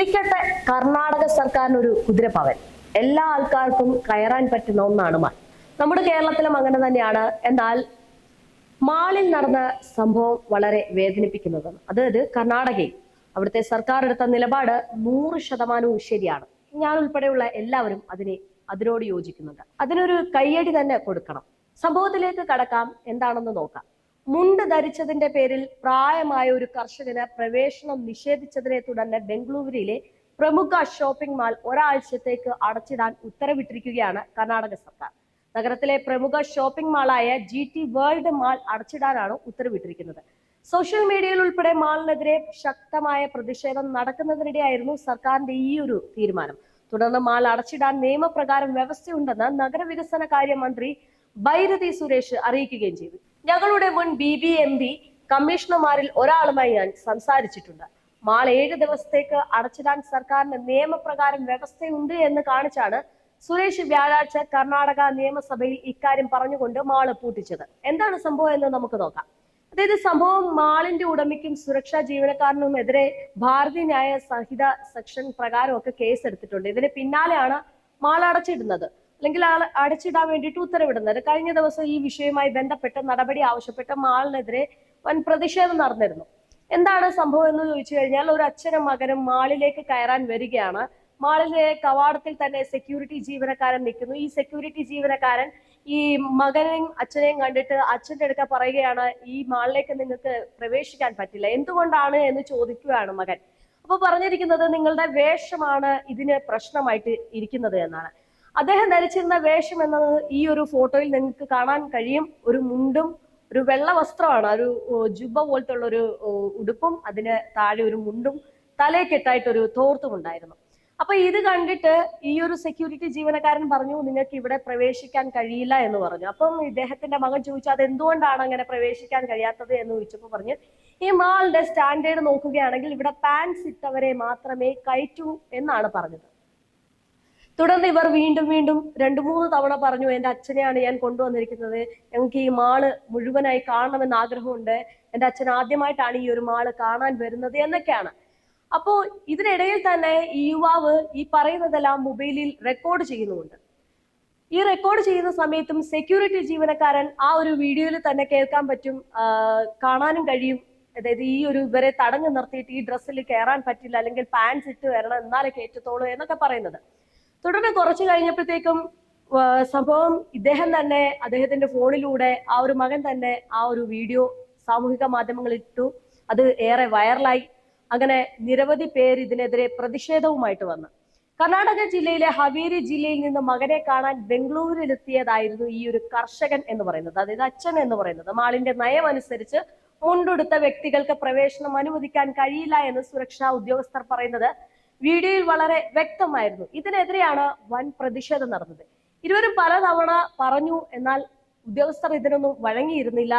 ഇരിക്കട്ടെ. കർണാടക സർക്കാരിന് ഒരു കുതിരപ്പവൻ. എല്ലാ ആൾക്കാർക്കും കയറാൻ പറ്റുന്ന ഒന്നാണ് മാൾ നമ്മുടെ കേരളത്തിലും അങ്ങനെ തന്നെയാണ്. എന്നാൽ മാളിൽ നടന്ന സംഭവം വളരെ വേദനിപ്പിക്കുന്നതാണ്. അതായത് കർണാടകയിൽ അവിടുത്തെ സർക്കാർ എടുത്ത നിലപാട് നൂറ് ശതമാനവും ശരിയാണ്. ഞാൻ ഉൾപ്പെടെയുള്ള എല്ലാവരും അതിനെ അതിനോട് യോജിക്കുന്നുണ്ട്. അതിനൊരു കയ്യടി തന്നെ കൊടുക്കണം. സംഭവത്തിലേക്ക് കടക്കാം. എന്താണെന്ന് നോക്കാം. മുണ്ട് ധരിച്ചതിന്റെ പേരിൽ പ്രായമായ ഒരു കർഷകന് പ്രവേശനം നിഷേധിച്ചതിനെ തുടർന്ന് ബംഗളൂരുവിലെ പ്രമുഖ ഷോപ്പിംഗ് മാൾ ഒരാഴ്ചത്തേക്ക് അടച്ചിടാൻ ഉത്തരവിട്ടിരിക്കുകയാണ് കർണാടക സർക്കാർ. നഗരത്തിലെ പ്രമുഖ ഷോപ്പിംഗ് മാളായ ജി ടി വേൾഡ് മാൾ അടച്ചിടാനാണ് ഉത്തരവിട്ടിരിക്കുന്നത്. സോഷ്യൽ മീഡിയയിൽ ഉൾപ്പെടെ മാളിനെതിരെ ശക്തമായ പ്രതിഷേധം നടക്കുന്നതിനിടെയായിരുന്നു സർക്കാരിന്റെ ഈ ഒരു തീരുമാനം. തുടർന്ന് മാൾ അടച്ചിടാൻ നിയമപ്രകാരം വ്യവസ്ഥയുണ്ടെന്ന് നഗരവികസന കാര്യമന്ത്രി ഭൈരതി സുരേഷ് അറിയിക്കുകയും ചെയ്തു. ഞങ്ങളുടെ മുൻ ബി ബി എം പി കമ്മീഷണർമാരിൽ ഒരാളുമായി ഞാൻ സംസാരിച്ചിട്ടുണ്ട്. മാൾ ഏഴ് ദിവസത്തേക്ക് അടച്ചിടാൻ സർക്കാരിന് നിയമപ്രകാരം വ്യവസ്ഥയുണ്ട് എന്ന് കാണിച്ചാണ് സുരേഷ് വ്യാഴാഴ്ച കർണാടക നിയമസഭയിൽ ഇക്കാര്യം പറഞ്ഞുകൊണ്ട് മാൾ പൂട്ടിച്ചത്. എന്താണ് സംഭവം എന്ന് നമുക്ക് നോക്കാം. അതായത് സംഭവം മാളിന്റെ ഉടമയ്ക്കും സുരക്ഷാ ജീവനക്കാരനും ജീവനക്കാരനുമെതിരെ ഭാരതീയ ന്യായ സംഹിത സെക്ഷൻ പ്രകാരമൊക്കെ കേസ് എടുത്തിട്ടുണ്ട് ഇതിന് പിന്നാലെയാണ് മാൾ അടച്ചിടുന്നത്. അല്ലെങ്കിൽ ആൾ അടച്ചിടാൻ വേണ്ടിയിട്ട് ഉത്തരവിടുന്നത്. കഴിഞ്ഞ ദിവസം ഈ വിഷയവുമായി ബന്ധപ്പെട്ട് നടപടി ആവശ്യപ്പെട്ട മാളിനെതിരെ വൻ പ്രതിഷേധം നടന്നിരുന്നു. എന്താണ് സംഭവം എന്ന് ചോദിച്ചു കഴിഞ്ഞാൽ ഒരു അച്ഛനും മകനും മാളിലേക്ക് കയറാൻ വരികയാണ്. മാളിലെ കവാടത്തിൽ തന്നെ സെക്യൂരിറ്റി ജീവനക്കാരൻ നിൽക്കുന്നു. ഈ സെക്യൂരിറ്റി ജീവനക്കാരൻ ഈ മകനെയും അച്ഛനെയും കണ്ടിട്ട് അച്ഛന്റെ അടുക്ക പറയുകയാണ് ഈ മാളിലേക്ക് നിങ്ങൾക്ക് പ്രവേശിക്കാൻ പറ്റില്ല. എന്തുകൊണ്ടാണ്? എന്ന് ചോദിക്കുകയാണ് മകൻ. അപ്പൊ പറഞ്ഞിരിക്കുന്നത് നിങ്ങളുടെ വേഷമാണ് ഇതിന് പ്രശ്നമായിട്ട് ഇരിക്കുന്നത് എന്നാണ്. അദ്ദേഹം ധരിച്ചിരുന്ന വേഷം എന്നത് ഈ ഒരു ഫോട്ടോയിൽ നിങ്ങൾക്ക് കാണാൻ കഴിയും. ഒരു മുണ്ടും ഒരു വെള്ള വസ്ത്രമാണ്. ഒരു ജുബ പോലത്തെ ഉള്ള ഒരു ഉടുപ്പും അതിന് താഴെ ഒരു മുണ്ടും തലയ്ക്കെട്ടായിട്ട് ഒരു തോർത്തും ഉണ്ടായിരുന്നു. അപ്പൊ ഇത് കണ്ടിട്ട് ഈ ഒരു സെക്യൂരിറ്റി ജീവനക്കാരൻ പറഞ്ഞു നിങ്ങൾക്ക് ഇവിടെ പ്രവേശിക്കാൻ കഴിയില്ല എന്ന് പറഞ്ഞു. അപ്പം ഇദ്ദേഹത്തിന്റെ മകൻ ചോദിച്ചു അത് എന്തുകൊണ്ടാണ് അങ്ങനെ പ്രവേശിക്കാൻ കഴിയാത്തത്? എന്ന് ചോദിച്ചപ്പോൾ പറഞ്ഞു ഈ മാളിന്റെ സ്റ്റാൻഡേർഡ് നോക്കുകയാണെങ്കിൽ ഇവിടെ പാൻസ് ഇട്ടവരെ മാത്രമേ കയറ്റൂ എന്നാണ് പറഞ്ഞത്. തുടർന്ന് ഇവർ വീണ്ടും വീണ്ടും രണ്ടു മൂന്ന് തവണ പറഞ്ഞു എന്റെ അച്ഛനെയാണ് ഞാൻ കൊണ്ടുവന്നിരിക്കുന്നത്. ഞങ്ങൾക്ക് ഈ മാൾ മുഴുവനായി കാണണമെന്ന് ആഗ്രഹമുണ്ട്. എന്റെ അച്ഛൻ ആദ്യമായിട്ടാണ് ഈ ഒരു മാൾ കാണാൻ വരുന്നത് എന്നൊക്കെയാണ്. അപ്പോ ഇതിനിടയിൽ തന്നെ ഈ യുവാവ് ഈ പറയുന്നതെല്ലാം മൊബൈലിൽ റെക്കോർഡ് ചെയ്യുന്നുമുണ്ട്. ഈ റെക്കോർഡ് ചെയ്യുന്ന സമയത്തും സെക്യൂരിറ്റി ജീവനക്കാരൻ ആ ഒരു വീഡിയോയിൽ തന്നെ കേൾക്കാൻ പറ്റും കാണാനും കഴിയും. അതായത് ഈ ഒരു ഇവരെ തടഞ്ഞു നിർത്തിയിട്ട് ഈ ഡ്രസ്സിൽ കയറാൻ പറ്റില്ല അല്ലെങ്കിൽ പാൻസ് ഇട്ട് വരണം എന്നാലേ കയറ്റത്തോളൂ എന്നൊക്കെ പറയുന്നത്. തുടർന്ന് കുറച്ചു കഴിഞ്ഞപ്പോഴത്തേക്കും സംഭവം ഇദ്ദേഹം തന്നെ അദ്ദേഹത്തിന്റെ ഫോണിലൂടെ ആ ഒരു മകൻ തന്നെ ആ ഒരു വീഡിയോ സാമൂഹിക മാധ്യമങ്ങളിൽ ഇട്ടു. അത് ഏറെ വൈറലായി. അങ്ങനെ നിരവധി പേര് ഇതിനെതിരെ പ്രതിഷേധവുമായിട്ട് വന്നു. കർണാടക ജില്ലയിലെ ഹവേരി ജില്ലയിൽ നിന്ന് മകനെ കാണാൻ ബംഗളൂരിലെത്തിയതായിരുന്നു ഈ ഒരു കർഷകൻ എന്ന് പറയുന്നത്. അതായത് അച്ഛൻ എന്ന് പറയുന്നത്. മാളിന്റെ നയം അനുസരിച്ച് മുണ്ടെടുത്ത വ്യക്തികൾക്ക് പ്രവേശനം അനുവദിക്കാൻ കഴിയില്ല എന്ന് സുരക്ഷാ ഉദ്യോഗസ്ഥർ പറയുന്നത്. വീഡിയോയിൽ വളരെ വ്യക്തമായിരുന്നു. ഇതിനെതിരെയാണ് വൻ പ്രതിഷേധം നടന്നത്. ഇരുവരും പലതവണ പറഞ്ഞു എന്നാൽ ഉദ്യോഗസ്ഥർ ഇതിനൊന്നും വഴങ്ങിയിരുന്നില്ല.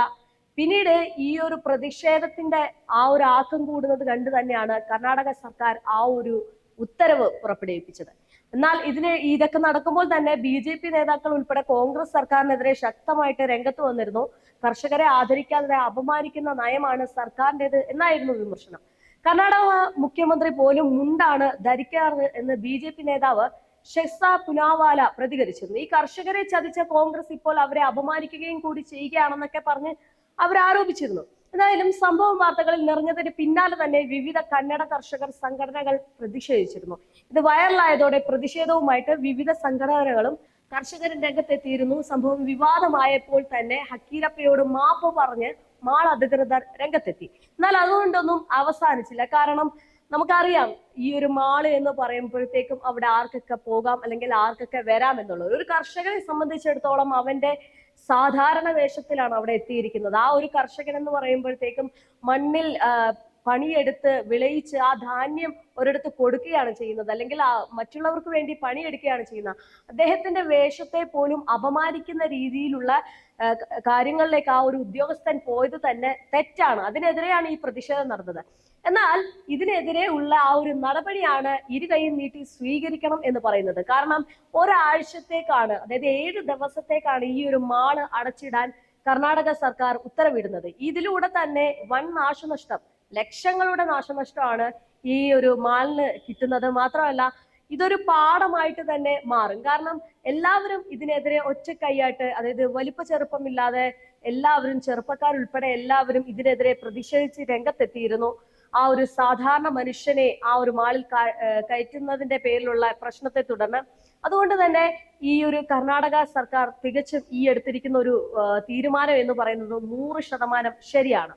പിന്നീട് ഈ ഒരു പ്രതിഷേധത്തിന്റെ ആ ഒരു ആക്കം കൂടുന്നത് കണ്ട് തന്നെയാണ് കർണാടക സർക്കാർ ആ ഒരു ഉത്തരവ് പുറപ്പെടുവിപ്പിച്ചത്. എന്നാൽ ഇതിന് ഇതൊക്കെ നടക്കുമ്പോൾ തന്നെ ബി ജെ പി നേതാക്കൾ ഉൾപ്പെടെ കോൺഗ്രസ് സർക്കാരിനെതിരെ ശക്തമായിട്ട് രംഗത്ത് വന്നിരുന്നു. കർഷകരെ ആദരിക്കാതെ അപമാനിക്കുന്ന നയമാണ് സർക്കാരിന്റെത് എന്നായിരുന്നു വിമർശനം. കർണാടക മുഖ്യമന്ത്രി പോലും മുണ്ടാണ് ധരിക്കാറ് എന്ന് ബി ജെ പി നേതാവ് ഷെസ പുനാവാല പ്രതികരിച്ചിരുന്നു. ഈ കർഷകരെ ചതിച്ച കോൺഗ്രസ് ഇപ്പോൾ അവരെ അപമാനിക്കുകയും കൂടി ചെയ്യുകയാണെന്നൊക്കെ പറഞ്ഞ് അവർ ആരോപിച്ചിരുന്നു എന്തായാലും സംഭവം വാർത്തകളിൽ നിറഞ്ഞതിന് പിന്നാലെ തന്നെ വിവിധ കന്നഡ കർഷകർ സംഘടനകൾ പ്രതിഷേധിച്ചിരുന്നു. ഇത് വൈറലായതോടെ പ്രതിഷേധവുമായിട്ട് വിവിധ സംഘടനകളും കർഷകരുടെ രംഗത്തെത്തിയിരുന്നു. സംഭവം വിവാദമായപ്പോൾ തന്നെ ഹക്കീരപ്പയോട് മാപ്പ് പറഞ്ഞ് മാൾ അധികൃതർ രംഗത്തെത്തി. എന്നാൽ അതുകൊണ്ടൊന്നും അവസാനിച്ചില്ല. കാരണം നമുക്കറിയാം ഈ ഒരു മാൾ എന്ന് പറയുമ്പോഴത്തേക്കും അവിടെ ആർക്കൊക്കെ പോകാം അല്ലെങ്കിൽ ആർക്കൊക്കെ വരാം എന്നുള്ളത്. ഒരു കർഷകനെ സംബന്ധിച്ചിടത്തോളം അവന്റെ സാധാരണ വേഷത്തിലാണ് അവിടെ എത്തിയിരിക്കുന്നത്. ആ ഒരു കർഷകൻ എന്ന് പറയുമ്പോഴത്തേക്കും മണ്ണിൽ പണിയെടുത്ത് വിളയിച്ച് ആ ധാന്യം ഒരിടത്ത് കൊടുക്കുകയാണ് ചെയ്യുന്നത്. അല്ലെങ്കിൽ ആ മറ്റുള്ളവർക്ക് വേണ്ടി പണിയെടുക്കുകയാണ് ചെയ്യുന്നത്. അദ്ദേഹത്തിന്റെ വേഷത്തെ പോലും അപമാനിക്കുന്ന രീതിയിലുള്ള കാര്യങ്ങളിലേക്ക് ആ ഒരു ഉദ്യോഗസ്ഥൻ പോയത് തന്നെ തെറ്റാണ്. അതിനെതിരെയാണ് ഈ പ്രതിഷേധം നടന്നത്. എന്നാൽ ഇതിനെതിരെ ഉള്ള ആ ഒരു നടപടിയാണ് ഇരു കൈയും നീട്ടി സ്വീകരിക്കണം എന്ന് പറയുന്നത്. കാരണം ഒരാഴ്ചത്തേക്കാണ് അതായത് ഏഴ് ദിവസത്തേക്കാണ് ഈ ഒരു മാൾ അടച്ചിടാൻ കർണാടക സർക്കാർ ഉത്തരവിടുന്നത്. ഇതിലൂടെ തന്നെ വൻ നാശനഷ്ടം ലക്ഷങ്ങളുടെ നാശനഷ്ടമാണ് ഈ ഒരു മാലിന് കിട്ടുന്നത് മാത്രമല്ല ഇതൊരു പാഠമായിട്ട് തന്നെ മാറും. കാരണം എല്ലാവരും ഇതിനെതിരെ ഒറ്റക്കൈയായിട്ട് അതായത് വലിപ്പ ചെറുപ്പമില്ലാതെ എല്ലാവരും ചെറുപ്പക്കാരുൾപ്പെടെ എല്ലാവരും ഇതിനെതിരെ പ്രതിഷേധിച്ച് രംഗത്തെത്തിയിരുന്നു. ആ ഒരു സാധാരണ മനുഷ്യനെ ആ ഒരു മാളിൽ കയറ്റുന്നതിന്റെ പേരിലുള്ള പ്രശ്നത്തെ തുടർന്ന് അതുകൊണ്ട് തന്നെ ഈ ഒരു കർണാടക സർക്കാർ തികച്ചും ഈ എടുത്തിരിക്കുന്ന ഒരു തീരുമാനം എന്ന് പറയുന്നത് നൂറ് ശതമാനം ശരിയാണ്.